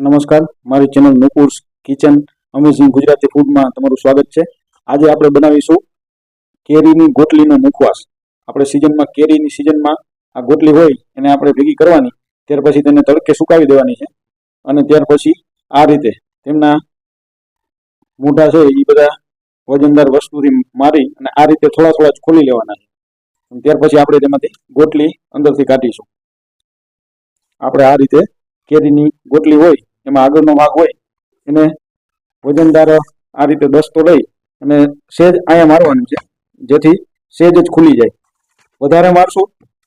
નમસ્કાર. મારી channel Nupurs kitchen amazing Gujarati ફૂડમાં તમારું સ્વાગત છે. આજે આપણે બનાવીશું કેરીની ગોટલીનો મુખવાસ. આપણે સિઝનમાં કેરીની સિઝનમાં આ ગોટલી હોય એને આપણે ભેગી કરવાની, ત્યાર પછી તેને તડકે સુકાવી દેવાની છે. અને ત્યાર પછી આ રીતે તેમના મોઢા છે એ બધા વજનદાર વસ્તુથી મારી અને આ રીતે થોડા થોડા ખોલી લેવાના છે. ત્યાર પછી આપણે તેમાંથી ગોટલી અંદરથી કાઢીશું. આપણે આ રીતે કેરીની ગોટલી હોય એમાં આગળનો ભાગ હોય, એને વજનદાર આ રીતે દસ્તો લઈ અને સેજ અહીંયા મારવાનું છે, જેથી સેજ જ ખુલી જાય. વધારે મારશું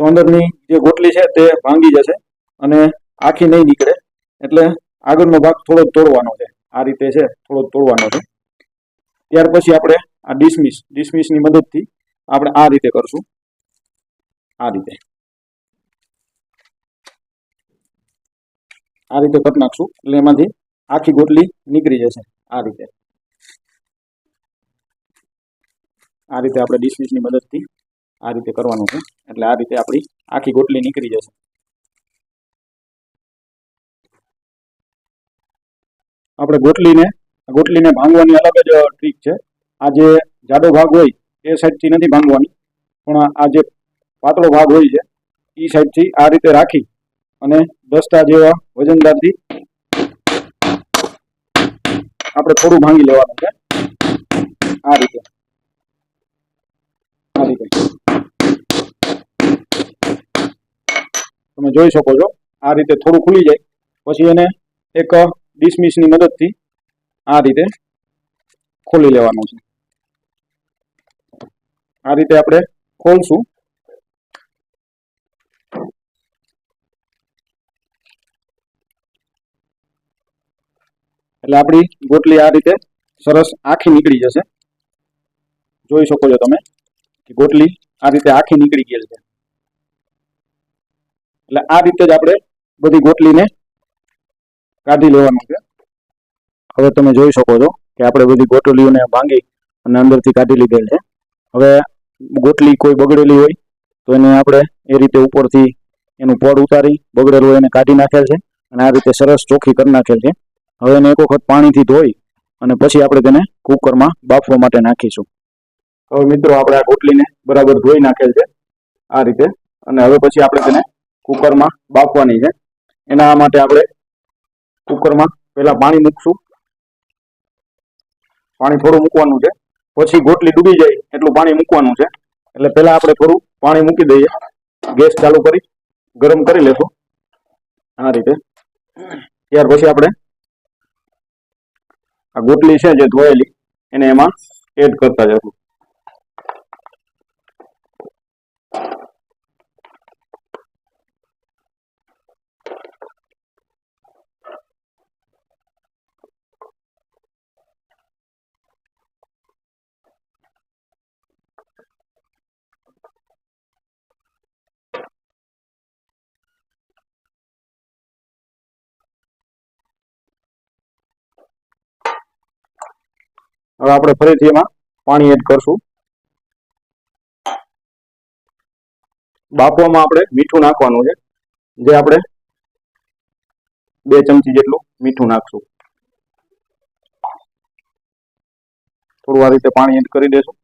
તો અંદરની જે ગોટલી છે તે ભાંગી જશે અને આખી નહીં નીકળે. એટલે આગળનો ભાગ થોડો તોડવાનો છે. આ રીતે છે, થોડો તોડવાનો છે. ત્યાર પછી આપણે આ ડિસમિસ, ડિસમિસની મદદથી આપણે આ રીતે કરશું. આ રીતે. આ રીતે કરી નાખશું એટલે એમાંથી આખી ગોટલી નીકળી જશે આ રીતે. આ રીતે આપણે ડિસમિસની મદદથી આ રીતે કરવાનું છે. એટલે આ રીતે આપણી આખી ગોટલી નીકળી જશે. આપણે ગોટલીને ગોટલીને ભાંગવાની અલગ જ ટ્રીક છે. આ જે જાડો ભાગ હોય એ સાઈડથી નથી ભાંગવાની, પણ આ જે પાતળો ભાગ હોય છે એ સાઈડથી આ રીતે રાખી અને દસ્તા જેવા વજનદારથી આપણે થોડું ભાંગી લેવાનું છે. આ રીતે. આ રીતે. તમે જોઈ શકો છો, આ રીતે થોડું ખુલી જાય. પછી એને એક ડિસમિસની મદદથી આ રીતે ખોલી લેવાનું છે. આ રીતે આપણે ખોલશું. એટલે આપણી ગોટલી આ રીતે સરસ આખી નીકળી જશે. જોઈ શકો છો તમે ગોટલી આ રીતે આખી નીકળી ગયેલ છે. એટલે આ રીતે જ આપણે બધી ગોટલીને કાઢી લેવાનું છે. હવે તમે જોઈ શકો છો કે આપણે બધી ગોટલીઓને ભાંગી અને અંદરથી કાઢી લીધેલ છે. હવે ગોટલી કોઈ બગડેલી હોય તો એને આપણે એ રીતે ઉપરથી એનું પડ ઉતારી બગડેલું હોય એને કાઢી નાખેલ છે અને આ રીતે સરસ ચોખ્ખી કરી નાખેલ છે. હવે એને એક વખત પાણીથી ધોઈ અને પછી આપણે તેને કુકરમાં બાફવા માટે નાખીશું. હવે મિત્રો આપણે આ ગોટલીને બરાબર ધોઈ નાખેલ છે આ રીતે. અને હવે પછી આપણે તેને કુકરમાં બાફવાની છે. એના માટે આપણે કુકરમાં પહેલાં પાણી મૂકશું. પાણી થોડું મૂકવાનું છે. પછી ગોટલી ડૂબી જાય એટલું પાણી મૂકવાનું છે. એટલે પહેલાં આપણે થોડું પાણી મૂકી દઈએ. ગેસ ચાલુ કરી, ગરમ કરી લેશું. આ રીતે. ત્યાર પછી આપણે આ ગોટલી છે જે ધોયેલી એને એમાં એડ કરતા જશું હવે આપણે ફરીથી એમાં પાણી એડ કરશું. બાફવામાં આપણે મીઠું નાખવાનું છે. જે આપણે બે ચમચી જેટલું મીઠું નાખશું. થોડું આ રીતે પાણી એડ કરી દેશું.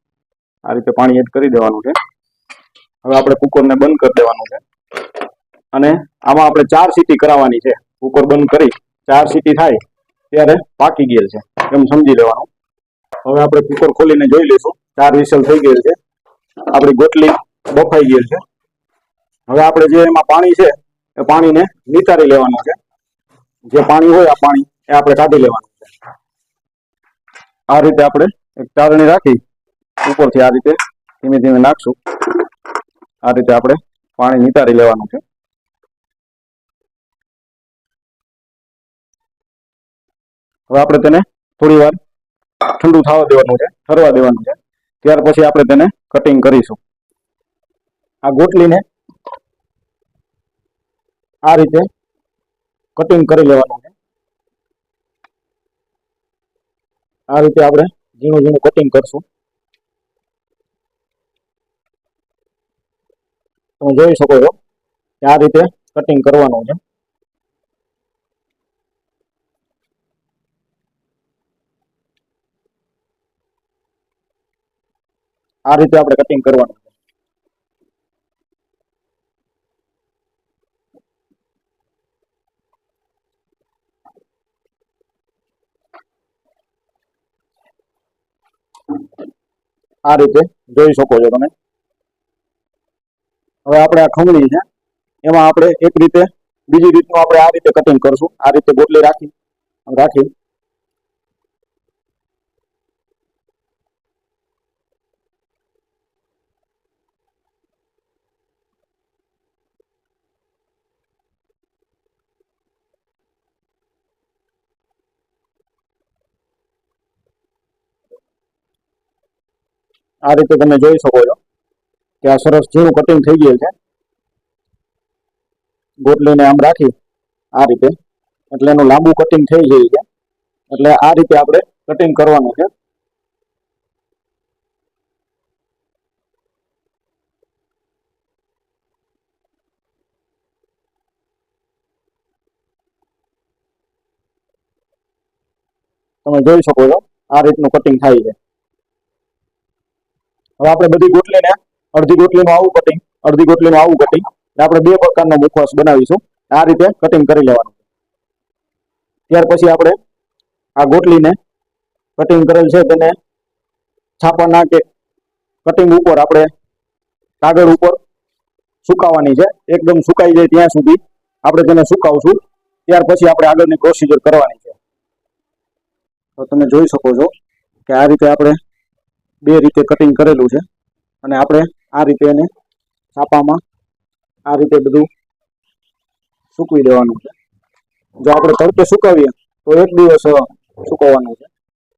આ રીતે પાણી એડ કરી દેવાનું છે. હવે આપણે કુકરને બંધ કરી દેવાનું છે. અને આમાં આપણે ચાર સીટી કરાવવાની છે. કુકર બંધ કરી, ચાર સીટી થાય, ત્યારે પાકી ગયેલ છે. એમ સમજી લેવાનું. હવે આપણે કુકર ખોલીને જોઈ લઈશું. ચાર વિસલ થઈ ગયેલ છે. આપણી ગોટલી બફાઈ ગયેલ છે. હવે આપણે જે એમાં પાણી છે, એ પાણીને નિતારી લેવાનું છે. જે પાણી હોય આ પાણી, એ આપણે કાઢી લેવાનું છે. આ રીતે આપણે એક ચારણી રાખી, ઉપરથી આ રીતે ધીમે ધીમે નાખશું. આ રીતે આપણે પાણી નિતારી લેવાનું છે. હવે આપણે તેને થોડી વાર ઠંડુ થવા દેવાનું છે ઠરવા દેવાનું છે. ત્યાર પછી આપણે તેને કટિંગ કરીશું. આ ગોટલીને આ રીતે કટિંગ કરી લેવાનું છે. આ રીતે આપણે ઝીણું ઝીણું કટિંગ કરશું. તમે જોઈ શકો છો કે આ રીતે કટિંગ કરવાનું છે. આ રીતે આપણે કટિંગ કરવાનું આ રીતે જોઈ શકો છો તમે. હવે આપણે આ ખમણી છે. એમાં આપણે એક રીતે, બીજી રીતનું આપણે આ રીતે કટિંગ કરશું. આ રીતે ગોટલી રાખી રાખી. આ રીતે તમે જોઈ શકો છો કે આ સરસ ઝીણું કટિંગ થઈ ગયું છે. ગોટલીને આમ રાખી આ રીતે. એટલે એનું લાંબુ કટિંગ થઈ જાય છે. એટલે આ રીતે આપણે કટિંગ કરવાનું છે. તમે જોઈ શકો છો આ રીતનું કટિંગ થાય છે. હવે આપણે બધી ગોટલીને અડધી ગોટલીનું આવું કટિંગ અડધી ગોટલીનું આવું કટિંગ આપણે બે પ્રકારનો મુખવાસ બનાવીશું. આ રીતે કટિંગ કરી લેવાનું. ત્યાર પછી આપણે આ ગોટલીને કટિંગ કરેલ છે, તેને છાપાના કે કટિંગ ઉપર આપણે કાગળ ઉપર સુકાવવાની છે. એકદમ સુકાઈ જાય ત્યાં સુધી આપણે તેને સુકાવશું. ત્યાર પછી આપણે આગળની પ્રોસિજર કરવાની છે. તો તમે જોઈ શકો છો કે આ રીતે આપણે બે રીતે કટિંગ કરેલું છે. અને આપણે આ રીતે એને છાપામાં આ રીતે બધું સૂકવી દેવાનું છે. જો આપણે તડકે સુકાવીએ, તો એક દિવસ સુકવવાનું છે.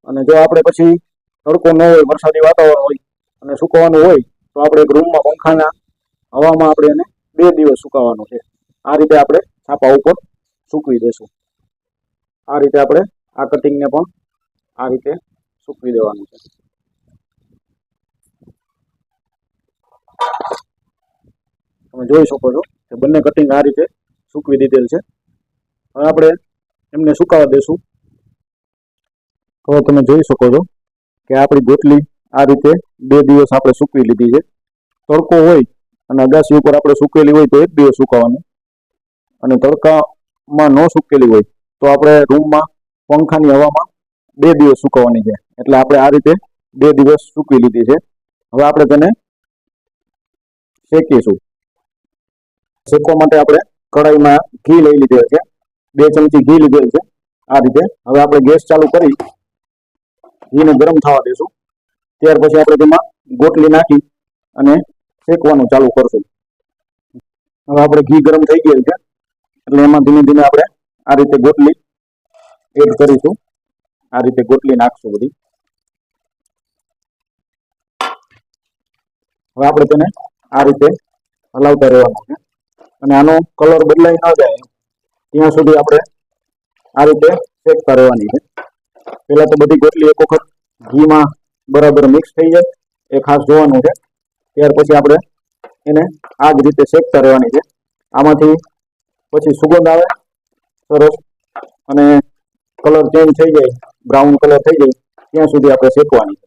અને જો આપણે પછી તડકો ન હોય, વરસાદી વાતાવરણ હોય, અને સુકવવાનું હોય, તો આપણે એક રૂમમાં પંખાના હવામાં આપણે એને બે દિવસ સુકાવવાનું છે. આ રીતે આપણે છાપા ઉપર સૂકવી દેશું. આ રીતે આપણે આ કટિંગને પણ આ રીતે સૂકવી દેવાનું છે. તમે જોઈ શકો છો કે બંને કટિંગ આ રીતે સૂકવી દીધેલ છે. હવે આપણે એમને સુકાવા દેશું. તો તમે જોઈ શકો છો કે આપણી ગોટલી આ રીતે બે દિવસ આપણે સૂકવી લીધી છે. તડકો હોય અને અગાસી ઉપર આપણે સૂકેલી હોય તો એક દિવસ સુકાવાની. અને તડકામાં ન સૂકેલી હોય તો આપણે રૂમમાં પંખાની હવામાં બે દિવસ સુકવવાની છે. એટલે આપણે આ રીતે બે દિવસ સૂકવી લીધી છે. હવે આપણે તેને શેકીશું શેકવા માટે આપણે કઢાઈમાં ઘી લઈ લીધેલ છે. બે ચમચી ઘી લીધેલ છે. આ રીતે હવે આપણે ગેસ ચાલુ કરી ઘીને ગરમ થવા દઈશું ત્યાર પછી આપણે તેમાં ગોટલી નાખી અને શેકવાનું ચાલુ કરશું. હવે આપણે ઘી ગરમ થઈ ગયેલ છે. એટલે એમાં ધીમે ધીમે આપણે આ રીતે ગોટલી એડ કરીશું. આ રીતે ગોટલી નાખશું બધી. હવે આપણે તેને આ રીતે હલાવતા રહેવાનું છે. અને આનો કલર બદલાઈ ન જાય ત્યાં સુધી આપણે આ રીતે શેકતા રહેવાની છે. પહેલાં તો બધી ગોટલી એક વખત ઘીમાં બરાબર મિક્સ થઈ જાય. એ ખાસ જોવાનું છે. ત્યાર પછી આપણે એને આ જ રીતે શેકતા રહેવાની છે. આમાંથી પછી સુગંધ આવે, સરસ. અને કલર ચેન્જ થઈ જાય બ્રાઉન કલર થઈ જાય, ત્યાં સુધી આપણે શેકવાની છે.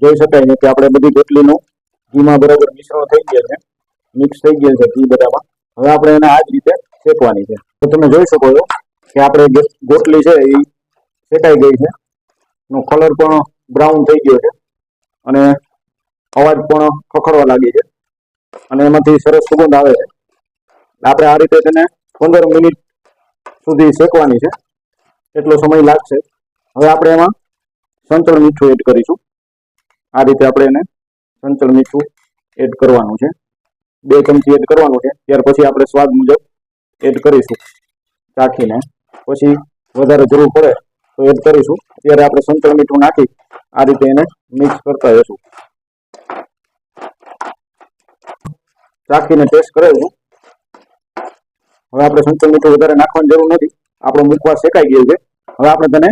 જોઈ શકાય ને કે આપણે બધી ગોટલીનું ઘીમાં બરાબર મિશ્રણ થઈ ગયા છે. મિક્સ થઈ ગયેલ છે ઘી બધામાં. હવે આપણે એને આ જ રીતે શેકવાની છે. તો તમે જોઈ શકો છો કે આપણે ગોટલી છે એ શેકાઈ ગઈ છે. એનો કલર પણ બ્રાઉન થઈ ગયો છે. અને અવાજ પણ ખખડવા લાગી છે. અને એમાંથી સરસ સુગંધ આવે છે. આપણે આ રીતે તેને પંદર મિનિટ સુધી શેકવાની છે. એટલો સમય લાગશે. હવે આપણે એમાં સંચળ મીઠું એડ કરીશું. આ રીતે આપણે એને સંચળ મીઠું એડ કરવાનું છે. બે ચમચી એડ કરવાનું છે. ત્યાર પછી આપણે સ્વાદ મુજબ એડ કરીશું ચાખીને. પછી વધારે જરૂર પડે તો એડ કરીશું. ત્યારે આપણે સંચળ મીઠું નાખી આ રીતે એને મિક્સ કરતા જશું. ચાખીને ટેસ્ટ કરેલું હવે આપણે સંચળ મીઠું વધારે નાખવાની જરૂર નથી. આપણો મુખવાસ શેકાઈ ગયો છે. હવે આપણે તેને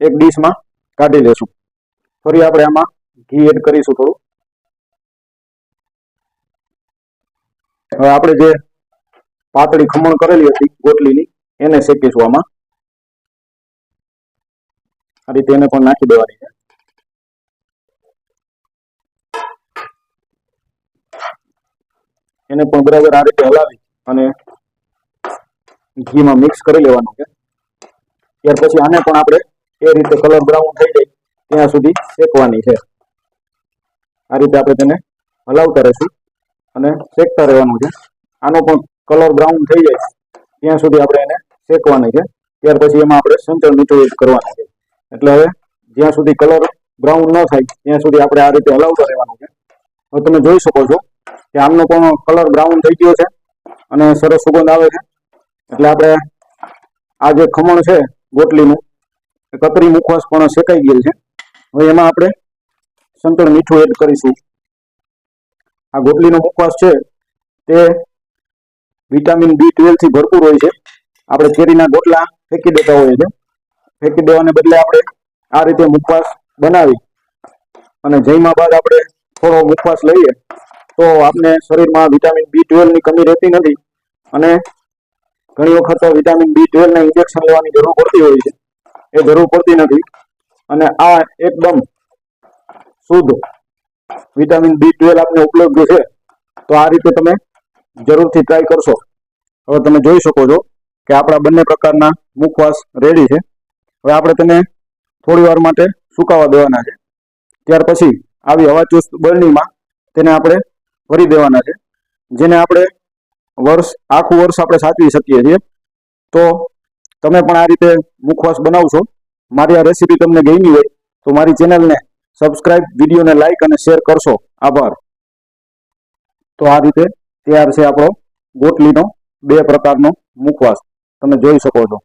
એક ડીશમાં કાઢી લેશું. ફરી આપણે આમાં ઘી એડ કરીશું થોડું. હવે આપણે જે પાતળી ખમણ કરેલી હતી ગોટલીની, એને શેકીશું આમાં. આ રીતે એને પણ નાખી દેવાની છે. એને પણ બરાબર આ રીતે હલાવી અને ઘીમાં મિક્સ કરી લેવાનું છે. ત્યાર પછી આને પણ આપણે એ રીતે કલર બ્રાઉન થઈ જાય ત્યાં સુધી શેકવાની છે. આ રીતે આપણે તેને હલાવતા રહીશું. અને શેકતા રહેવાનું છે. આનો પણ કલર બ્રાઉન થઈ જાય. ત્યાં સુધી આપણે એને શેકવાની છે. ત્યાર પછી એમાં આપણે સંચળ મીઠું એડ કરવાનું છે. એટલે હવે જ્યાં સુધી કલર બ્રાઉન ન થાય, ત્યાં સુધી આપણે આ રીતે હલાવતા રહેવાનું છે. હવે તમે જોઈ શકો છો કે આમનો પણ કલર બ્રાઉન થઈ ગયો છે અને સરસ સુગંધ આવે છે. એટલે આપણે આ જે ખમણ છે, ગોટલીનું કતરી મુખવાસ પણ શેકાઈ ગયેલ છે. હવે એમાં આપણે સંતળ મીઠું એડ કરીશું. આ ગોટલીનો મુખવાસ છે, તે વિટામિન બી ટ્વેલ્વથી ભરપૂર હોય છે. આપણે કેરીના ગોટલા ફેંકી દેતા હોઈએ છે ફેંકી દેવાને બદલે આપણે આ રીતે મુખવાસ બનાવી અને જમ્યા બાદ આપણે થોડો મુખવાસ લઈએ, તો આપણે શરીરમાં વિટામિન બી ટ્વેલ્વની કમી રહેતી નથી અને ઘણી વખત વિટામિન બી ટ્વેલ્વના ઇન્જેક્શન લેવાની જરૂર પડતી હોય છે. એ જરૂર પડતી નથી અને આ એકદમ શુદ્ધ વિટામિન બી ટ્વેલ્વ આપને ઉપલબ્ધ છે તો આ રીતે તમે જરૂરથી ટ્રાય કરશો. હવે તમે જોઈ શકો છો કે આપણા બંને પ્રકારના મુખવાસ રેડી છે. હવે આપણે તેને થોડી વાર માટે સુકાવા દેવાના છે. ત્યાર પછી આવી હવાચુસ્ત બરણીમાં તેને આપણે ભરી દેવાના છે. જેને આપણે વર્ષ, આખું વર્ષ આપણે સાચવી શકીએ છીએ. તો તમે પણ આ રીતે મુખવાસ બનાવશો. મારી આ રેસીપી તમને ગમી હોય તો મારી ચેનલને સબસ્ક્રાઇબ વિડીયોને લાઈક અને શેર કરશો. આભાર. તો આ રીતે તૈયાર છે આપણો ગોટલીનો બે પ્રકારનો મુખવાસ. તમે જોઈ શકો છો.